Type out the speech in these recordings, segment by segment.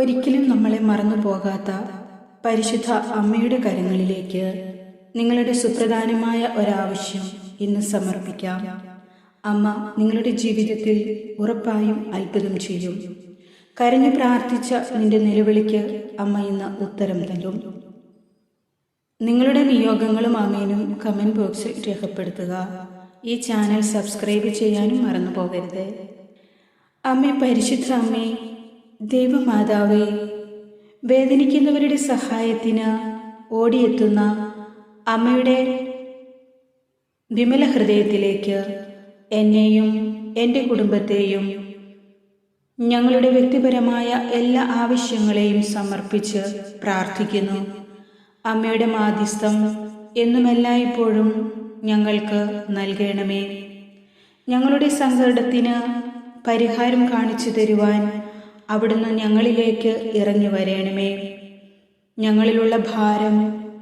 ഒരിക്കലും നമ്മളെ മറന്നു പോകാത്ത പരിശുദ്ധ അമ്മയുടെ കരങ്ങളിലേക്ക് നിങ്ങളുടെ സുപ്രധാനമായ ഒരാവശ്യം ഇന്ന് സമർപ്പിക്കാം. അമ്മ നിങ്ങളുടെ ജീവിതത്തിൽ ഉറപ്പായും അത്ഭുതം ചെയ്യും. കരഞ്ഞു പ്രാർത്ഥിച്ച നിന്റെ നിലവിളിക്ക് അമ്മ ഇന്ന് ഉത്തരം തരും. നിങ്ങളുടെ നിയോഗങ്ങളും അമ്മേനും കമന്റ് ബോക്സിൽ രേഖപ്പെടുത്തുക. ഈ ചാനൽ സബ്സ്ക്രൈബ് ചെയ്യാനും മറന്നു പോകരുത് അമ്മേ പരിശുദ്ധ അമ്മേ ദൈവമാതാവേ വേദനിക്കുന്നവരുടെ സഹായത്തിന് ഓടിയെത്തുന്ന അമ്മയുടെ വിമല ഹൃദയത്തിലേക്ക് എന്നെയും എന്റെ കുടുംബത്തെയും ഞങ്ങളുടെ വ്യക്തിപരമായ എല്ലാ ആവശ്യങ്ങളെയും സമർപ്പിച്ച് പ്രാർത്ഥിക്കുന്നു. അമ്മയുടെ മാധ്യസ്ഥം എന്നും എല്ലായ്പ്പോഴും ഞങ്ങൾക്ക് നൽകണമേ. ഞങ്ങളുടെ സങ്കടത്തിന് പരിഹാരം കാണിച്ചു തരുവാൻ അവിടുന്ന് ഞങ്ങളിലേക്ക് ഇറങ്ങി വരണമേ. ഞങ്ങളിലുള്ള ഭാരം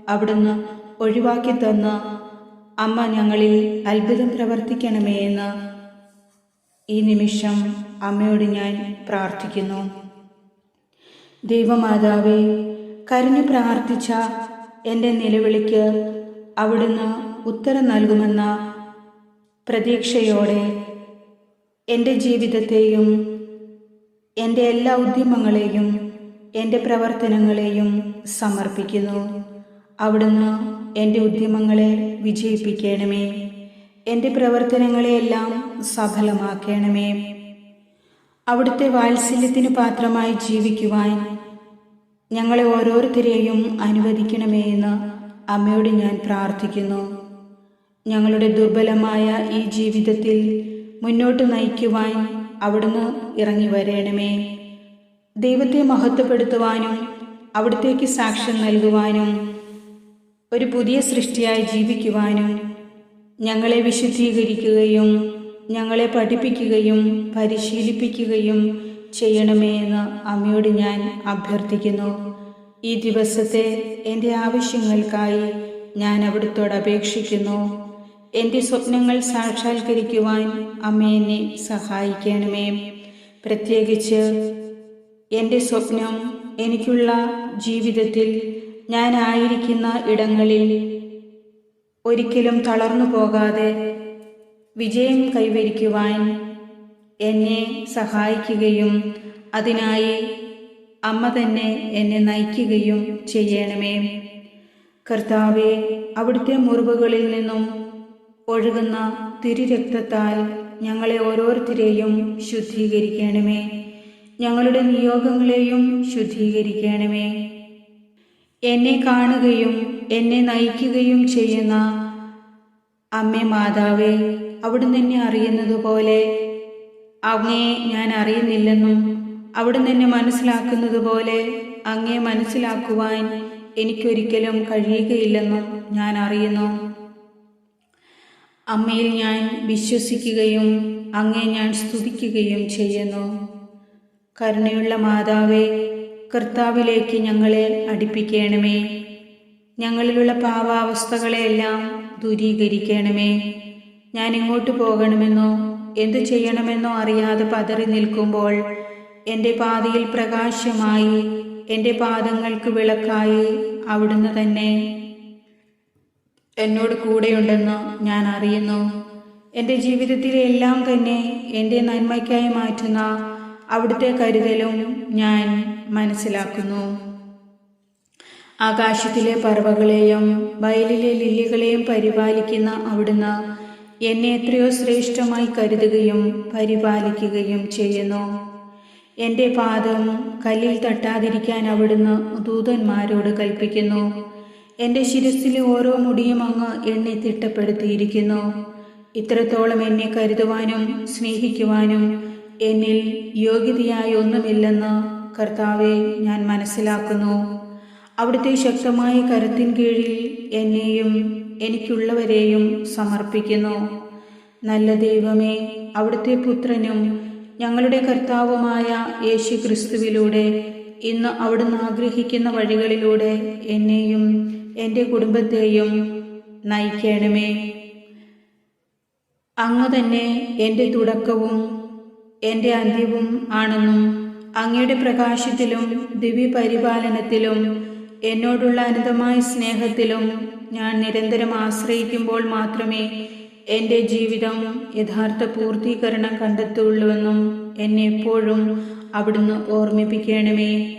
അവിടുന്ന് ഒഴിവാക്കി തന്ന് അമ്മ ഞങ്ങളിൽ അത്ഭുതം പ്രവർത്തിക്കണമേ എന്ന് ഈ നിമിഷം അമ്മയോട് ഞാൻ പ്രാർത്ഥിക്കുന്നു. ദൈവമാതാവേ കരഞ്ഞു പ്രാർത്ഥിച്ച എന്റെ നിലവിളിക്ക് അവിടുന്ന് ഉത്തരം നൽകുമെന്ന പ്രതീക്ഷയോടെ എന്റെ ജീവിതത്തെയും എന്റെ എല്ലാ ഉദ്യമങ്ങളെയും എന്റെ പ്രവർത്തനങ്ങളെയും സമർപ്പിക്കുന്നു. അവിടുന്ന് എന്റെ ഉദ്യമങ്ങളെ വിജയിപ്പിക്കണമേ. എന്റെ പ്രവർത്തനങ്ങളെയെല്ലാം സഫലമാക്കണമേ. അവിടുത്തെ വാത്സല്യത്തിന് പാത്രമായി ജീവിക്കുവാൻ ഞങ്ങളെ ഓരോരുത്തരെയും അനുവദിക്കണമേ എന്ന് അമ്മയോട് ഞാൻ പ്രാർത്ഥിക്കുന്നു. ഞങ്ങളുടെ ദുർബലമായ ഈ ജീവിതത്തിൽ മുന്നോട്ട് നയിക്കുവാൻ അവിടുന്ന് ഇറങ്ങി വരേണമേ. ദൈവത്തെ മഹത്വപ്പെടുത്തുവാനും അവിടത്തേക്ക് സാക്ഷ്യം നൽകുവാനും ഒരു പുതിയ സൃഷ്ടിയായി ജീവിക്കുവാനും ഞങ്ങളെ വിശുദ്ധീകരിക്കുകയും ഞങ്ങളെ പഠിപ്പിക്കുകയും പരിശീലിപ്പിക്കുകയും ചെയ്യണമേ എന്ന് അമ്മയോട് ഞാൻ അഭ്യർത്ഥിക്കുന്നു. ഈ ദിവസത്തെ എന്റെ ആവശ്യങ്ങൾക്കായി ഞാൻ അവിടുത്തോട് അപേക്ഷിക്കുന്നു. എന്റെ സ്വപ്നങ്ങൾ സാക്ഷാത്കരിക്കുവാൻ അമ്മ എന്നെ സഹായിക്കണമേ. പ്രത്യേകിച്ച് എന്റെ സ്വപ്നം എനിക്കുള്ള ജീവിതത്തിൽ ഞാനായിരിക്കുന്ന ഇടങ്ങളിൽ ഒരിക്കലും തളർന്നു പോകാതെ വിജയം കൈവരിക്കുവാൻ എന്നെ സഹായിക്കുകയും അതിനായി അമ്മ തന്നെ എന്നെ നയിക്കുകയും ചെയ്യണമേ. കർത്താവെ അവിടുത്തെ മുറിവുകളിൽ നിന്നും ഒഴുകുന്ന തിരുരക്തത്താൽ ഞങ്ങളെ ഓരോരുത്തരെയും ശുദ്ധീകരിക്കണമേ. ഞങ്ങളുടെ നിയോഗങ്ങളെയും ശുദ്ധീകരിക്കണമേ. എന്നെ കാണുകയും എന്നെ നയിക്കുകയും ചെയ്യുന്ന അമ്മേ മാതാവേ അവിടുന്ന് എന്നെ അറിയുന്നതുപോലെ അങ്ങയെ ഞാൻ അറിയുന്നില്ലെന്നും അവിടുന്ന് എന്നെ മനസ്സിലാക്കുന്നത് പോലെ അങ്ങയെ മനസ്സിലാക്കുവാൻ എനിക്കൊരിക്കലും കഴിയുകയില്ലെന്നും ഞാൻ അറിയുന്നു. അമ്മയിൽ ഞാൻ വിശ്വസിക്കുകയും അങ്ങേ ഞാൻ സ്തുതിക്കുകയും ചെയ്യുന്നു. കരുണയുള്ള മാതാവേ കർത്താവിലേക്ക് ഞങ്ങളെ അടുപ്പിക്കണമേ. ഞങ്ങളിലുള്ള പാവാവസ്ഥകളെയെല്ലാം ദൂരീകരിക്കണമേ. ഞാൻ എങ്ങോട്ട് പോകണമെന്നോ എന്തു ചെയ്യണമെന്നോ അറിയാതെ പതറി നിൽക്കുമ്പോൾ എന്റെ പാതയിൽ പ്രകാശമായി എന്റെ പാദങ്ങൾക്ക് വിളക്കായി അവിടുന്ന് തന്നെ എന്നോട് കൂടെയുണ്ടെന്ന് ഞാൻ അറിയുന്നു. എന്റെ ജീവിതത്തിലെ എല്ലാം തന്നെ എന്റെ നന്മയ്ക്കായി മാറ്റുന്ന അവിടുത്തെ കരുതലും ഞാൻ മനസ്സിലാക്കുന്നു. ആകാശത്തിലെ പറവകളെയും വയലിലെ ലില്ലികളെയും പരിപാലിക്കുന്ന അവിടുന്ന് എന്നെ എത്രയോ ശ്രേഷ്ഠമായി കരുതുകയും പരിപാലിക്കുകയും ചെയ്യുന്നു. എന്റെ പാദം കല്ലിൽ തട്ടാതിരിക്കാൻ അവിടുന്ന് ദൂതന്മാരോട് കൽപ്പിക്കുന്നു. എന്റെ ശിരസിലെ ഓരോ മുടിയും അങ്ങ് എണ്ണി തിട്ടപ്പെടുത്തിയിരിക്കുന്നു. ഇത്രത്തോളം എന്നെ കരുതുവാനും സ്നേഹിക്കുവാനും എന്നിൽ യോഗ്യതയായി ഒന്നുമില്ലെന്ന് കർത്താവെ ഞാൻ മനസ്സിലാക്കുന്നു. അവിടുത്തെ ശക്തമായ കരുത്തിൻ കീഴിൽ എന്നെയും എനിക്കുള്ളവരെയും സമർപ്പിക്കുന്നു. നല്ല ദൈവമേ അവിടുത്തെ പുത്രനും ഞങ്ങളുടെ കർത്താവുമായ യേശു ക്രിസ്തുവിലൂടെ ഇന്ന് അവിടുന്ന് ആഗ്രഹിക്കുന്ന വഴികളിലൂടെ എന്നെയും എന്റെ കുടുംബത്തെയും നയിക്കണമേ. അങ്ങ് തന്നെ എന്റെ തുടക്കവും എന്റെ അന്ത്യവും ആണെന്നും അങ്ങയുടെ പ്രകാശത്തിലും ദിവ്യപരിപാലനത്തിലും എന്നോടുള്ള അനന്തമായ സ്നേഹത്തിലും ഞാൻ നിരന്തരം ആശ്രയിക്കുമ്പോൾ മാത്രമേ എന്റെ ജീവിതം യഥാർത്ഥ പൂർത്തീകരണം കണ്ടെത്തുള്ളൂവെന്നും എന്നെ എപ്പോഴും അവിടുന്ന് ഓർമ്മിപ്പിക്കണമേ.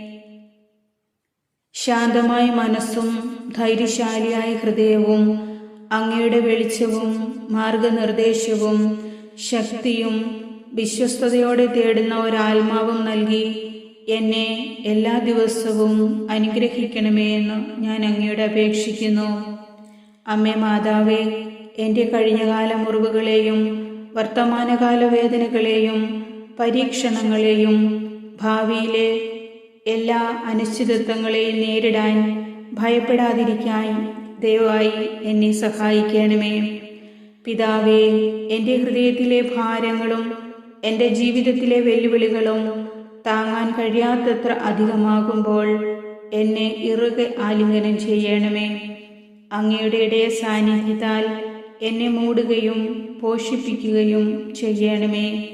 ശാന്തമായ മനസ്സും ധൈര്യശാലിയായ ഹൃദയവും അങ്ങയുടെ വെളിച്ചവും മാർഗനിർദ്ദേശവും ശക്തിയും വിശ്വസ്തയോടെ തേടുന്ന ഒരാത്മാവും നൽകി എന്നെ എല്ലാ ദിവസവും അനുഗ്രഹിക്കണമേ എന്ന് ഞാൻ അങ്ങയോട് അപേക്ഷിക്കുന്നു. അമ്മേ മാതാവേ എന്റെ കഴിഞ്ഞകാല മുറിവുകളെയും വർത്തമാനകാല വേദനകളെയും പരീക്ഷണങ്ങളെയും ഭാവിയിലെ എല്ലാ അനിശ്ചിതത്വങ്ങളെയും നേരിടാൻ ഭയപ്പെടാതിരിക്കാൻ ദയവായി എന്നെ സഹായിക്കണമേ. പിതാവേ എന്റെ ഹൃദയത്തിലെ ഭാരങ്ങളും എന്റെ ജീവിതത്തിലെ വെല്ലുവിളികളും താങ്ങാൻ കഴിയാത്തത്ര അധികമാകുമ്പോൾ എന്നെ ഇറുകെ ആലിംഗനം ചെയ്യണമേ. അങ്ങയുടെ ഇടയ സാന്നിധ്യത്താൽ എന്നെ മൂടുകയും പോഷിപ്പിക്കുകയും ചെയ്യണമേ.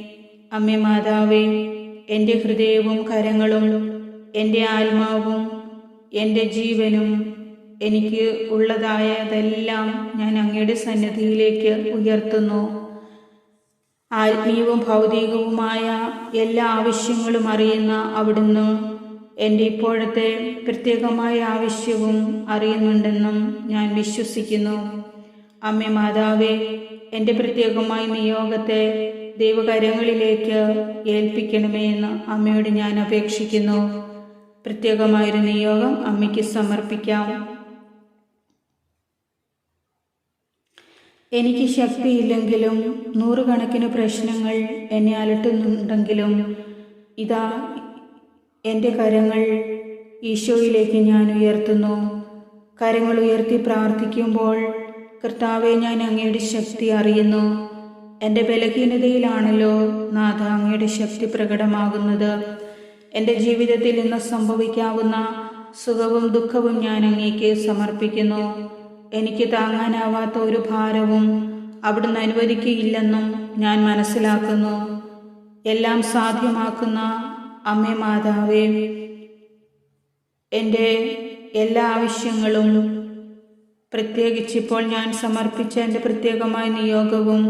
അമ്മേ മാതാവേ എന്റെ ഹൃദയവും കരങ്ങളും എന്റെ ആത്മാവും എന്റെ ജീവനും എനിക്ക് ഉള്ളതായതെല്ലാം ഞാൻ അങ്ങയുടെ സന്നിധിയിലേക്ക് ഉയർത്തുന്നു. ആത്മീയവും ഭൗതികവുമായ എല്ലാ ആവശ്യങ്ങളും അറിയുന്ന അവിടുന്ന് എന്റെ ഇപ്പോഴത്തെ പ്രത്യേകമായ ആവശ്യവും അറിയുന്നുണ്ടെന്നും ഞാൻ വിശ്വസിക്കുന്നു. അമ്മ മാതാവേ എന്റെ പ്രത്യേകമായ നിയോഗത്തെ ദൈവകരങ്ങളിലേക്ക് ഏൽപ്പിക്കണമേ എന്ന് അമ്മയോട് ഞാൻ അപേക്ഷിക്കുന്നു. പ്രത്യേകമായൊരു നിയോഗം അമ്മയ്ക്ക് സമർപ്പിക്കാം. എനിക്ക് ശക്തിയില്ലെങ്കിലും നൂറുകണക്കിന് പ്രശ്നങ്ങൾ എന്നെ അലട്ടുന്നുണ്ടെങ്കിലും ഇതാ എന്റെ കരങ്ങൾ ഈശോയിലേക്ക് ഞാൻ ഉയർത്തുന്നു. കരങ്ങൾ ഉയർത്തി പ്രാർത്ഥിക്കുമ്പോൾ കർത്താവെ ഞാൻ അങ്ങയുടെ ശക്തി അറിയുന്നു. എന്റെ ബലഹീനതയിലാണല്ലോ നാഥ അങ്ങയുടെ ശക്തി പ്രകടമാകുന്നത്. എന്റെ ജീവിതത്തിൽ ഇന്ന് സംഭവിക്കാവുന്ന സുഖവും ദുഃഖവും ഞാൻ അങ്ങേക്ക് സമർപ്പിക്കുന്നു. എനിക്ക് താങ്ങാനാവാത്ത ഒരു ഭാരവും അവിടുന്ന് അനുവദിക്കുകയില്ലെന്നും ഞാൻ മനസ്സിലാക്കുന്നു. എല്ലാം സാധ്യമാക്കുന്ന അമ്മേ മാതാവേ എന്റെ എല്ലാ ആവശ്യങ്ങളും പ്രത്യേകിച്ച് ഇപ്പോൾ ഞാൻ സമർപ്പിച്ച എന്റെ പ്രത്യേകമായ നിയോഗവും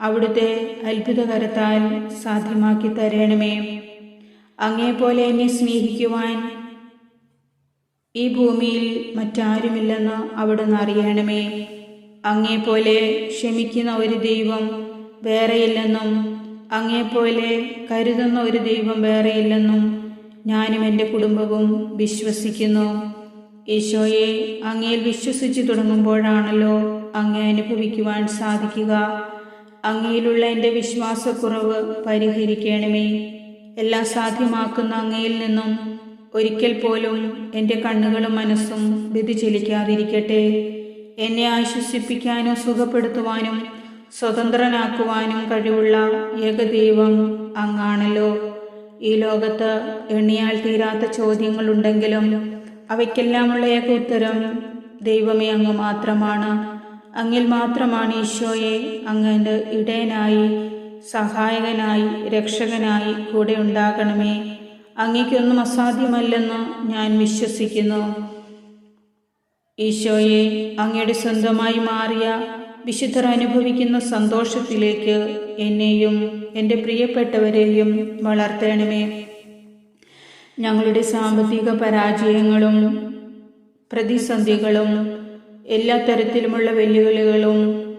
അവിടുത്തെ അത്ഭുതകരത്താൽ സാധ്യമാക്കി തരണമേ. അങ്ങേപോലെ എന്നെ സ്നേഹിക്കുവാൻ ഈ ഭൂമിയിൽ മറ്റാരുമില്ലെന്ന് അവിടുന്ന് അറിയണമേ. അങ്ങേപോലെ ക്ഷമിക്കുന്ന ഒരു ദൈവം വേറെയില്ലെന്നും അങ്ങേപ്പോലെ കരുതുന്ന ഒരു ദൈവം വേറെയില്ലെന്നും ഞാനും എന്റെ കുടുംബവും വിശ്വസിക്കുന്നു. ഈശോയെ അങ്ങയിൽ വിശ്വസിച്ചു തുടങ്ങുമ്പോഴാണല്ലോ അങ്ങേ അനുഭവിക്കുവാൻ സാധിക്കുക. അങ്ങയിലുള്ള എന്റെ വിശ്വാസക്കുറവ് പരിഹരിക്കണമേ. എല്ലാം സാധ്യമാക്കുന്ന അങ്ങയിൽ നിന്നും ഒരിക്കൽ പോലും എന്റെ കണ്ണുകളും മനസ്സും വ്യതിചലിക്കാതിരിക്കട്ടെ. എന്നെ ആശ്വസിപ്പിക്കാനും സുഖപ്പെടുത്തുവാനും സ്വതന്ത്രനാക്കുവാനും കഴിവുള്ള ഏകദൈവം അങ്ങാണല്ലോ. ഈ ലോകത്ത് എണ്ണിയാൽ തീരാത്ത ചോദ്യങ്ങളുണ്ടെങ്കിലും അവയ്ക്കെല്ലാമുള്ള ഏക ഉത്തരം ദൈവമേ അങ്ങ് മാത്രമാണ്. അങ്ങിൽ മാത്രമാണ് ഈശോയെ അങ്ങന്റെ ഇടയനായി സഹായകനായി രക്ഷകനായി കൂടെ ഉണ്ടാകണമേ. അങ്ങയ്ക്കൊന്നും അസാധ്യമല്ലെന്ന് ഞാൻ വിശ്വസിക്കുന്നു. ഈശോയെ അങ്ങയുടെ സ്വന്തമായി മാറിയ വിശുദ്ധർ അനുഭവിക്കുന്ന സന്തോഷത്തിലേക്ക് എന്നെയും എന്റെ പ്രിയപ്പെട്ടവരെയും വളർത്തണമേ. ഞങ്ങളുടെ സാമ്പത്തിക പരാജയങ്ങളും പ്രതിസന്ധികളും എല്ലാ തരത്തിലുമുള്ള വെല്ലുവിളികളും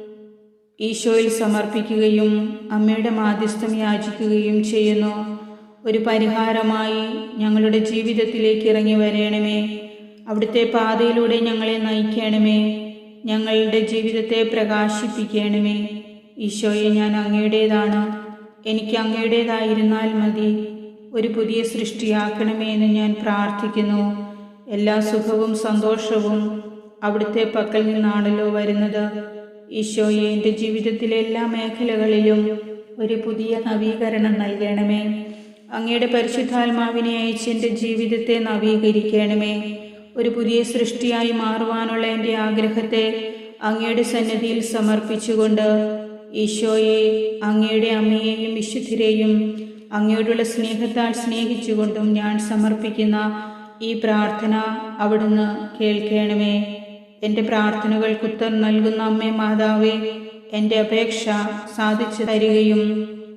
ഈശോയിൽ സമർപ്പിക്കുകയും അമ്മയുടെ മാധ്യസ്ഥം യാചിക്കുകയും ചെയ്യുന്നു. ഒരു പരിഹാരമായി ഞങ്ങളുടെ ജീവിതത്തിലേക്ക് ഇറങ്ങി വരണമേ. അവിടുത്തെ പാതയിലൂടെ ഞങ്ങളെ നയിക്കണമേ. ഞങ്ങളുടെ ജീവിതത്തെ പ്രകാശിപ്പിക്കണമേ. ഈശോയെ ഞാൻ അങ്ങയുടേതാണ്. എനിക്ക് അങ്ങയുടേതായിരുന്നാൽ മതി. ഒരു പുതിയ സൃഷ്ടിയാക്കണമേ എന്ന് ഞാൻ പ്രാർത്ഥിക്കുന്നു. എല്ലാ സുഖവും സന്തോഷവും അവിടുത്തെ പക്കൽ നിന്നാണല്ലോ വരുന്നത്. ഈശോയെ എന്റെ ജീവിതത്തിലെ എല്ലാ മേഖലകളിലും ഒരു പുതിയ നവീകരണം നൽകണമേ. അങ്ങയുടെ പരിശുദ്ധാത്മാവിനെ അയച്ച് എന്റെ ജീവിതത്തെ നവീകരിക്കണമേ. ഒരു പുതിയ സൃഷ്ടിയായി മാറുവാനുള്ള എന്റെ ആഗ്രഹത്തെ അങ്ങയുടെ സന്നിധിയിൽ സമർപ്പിച്ചുകൊണ്ട് ഈശോയെ അങ്ങയുടെ അമ്മയെയും വിശുദ്ധരെയും അങ്ങയോടുള്ള സ്നേഹത്താൽ സ്നേഹിച്ചുകൊണ്ടും ഞാൻ സമർപ്പിക്കുന്ന ഈ പ്രാർത്ഥന അവിടുന്ന് കേൾക്കണമേ. എന്റെ പ്രാർത്ഥനകൾക്ക് ഉത്തരം നൽകുന്ന അമ്മേ മാതാവേ എന്റെ അപേക്ഷ സാധിച്ചു തരികയും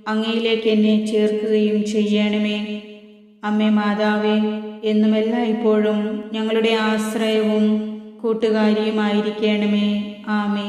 അങ്ങയിലേക്ക് എന്നെ ചേർക്കുകയും ചെയ്യണമേ. അമ്മേ മാതാവേ എന്നും എല്ലായ്പ്പോഴും ഞങ്ങളുടെ ആശ്രയവും കൂട്ടുകാരിയുമായിരിക്കണമേ. ആമേ